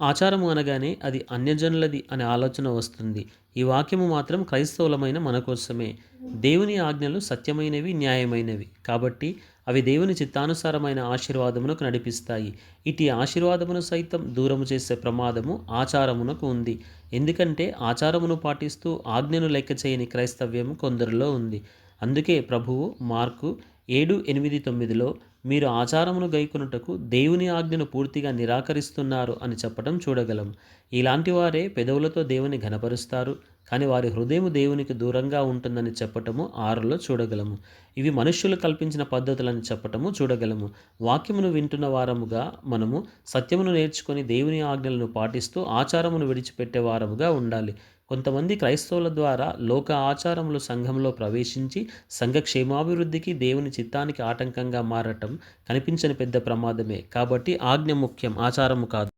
ఆచారము అనగానే అది అన్యజనులది అనే ఆలోచన వస్తుంది. ఈ వాక్యము మాత్రం క్రైస్తవులమైన మన కోసమే. దేవుని ఆజ్ఞలు సత్యమైనవి న్యాయమైనవి. కాబట్టి అవి దేవుని చిత్తానుసారమైన ఆశీర్వాదమునకు నడిపిస్తాయి. ఇటు ఆశీర్వాదమును సైతం దూరము చేసే ప్రమాదము ఆచారమునకు ఉంది. ఎందుకంటే ఆచారమును పాటిస్తూ ఆజ్ఞను లెక్క చేయని క్రైస్తవ్యము కొందరిలో ఉంది. అందుకే ప్రభువు మార్కు ఏడు ఎనిమిది తొమ్మిదిలో మీరు ఆచారమును గైకొనుటకు దేవుని ఆజ్ఞను పూర్తిగా నిరాకరిస్తున్నారు అని చెప్పడం చూడగలం. ఇలాంటి వారే పెదవులతో దేవుని ఘనపరుస్తారు కానీ వారి హృదయం దేవునికి దూరంగా ఉంటుందని చెప్పటము ఆరులో చూడగలము. ఇవి మనుష్యులు కల్పించిన పద్ధతులని చెప్పటము చూడగలము. వాక్యమును వింటున్న వారముగా మనము సత్యమును నేర్చుకొని దేవుని ఆజ్ఞలను పాటిస్తూ ఆచారమును విడిచిపెట్టే వారముగా ఉండాలి. కొంతమంది క్రైస్తవుల ద్వారా లోక ఆచారములు సంఘంలో ప్రవేశించి సంఘ క్షేమాభివృద్ధికి దేవుని చిత్తానికి ఆటంకంగా మారటం కనిపించని పెద్ద ప్రమాదమే. కాబట్టి ఆజ్ఞ ముఖ్యం ఆచారము కాదు.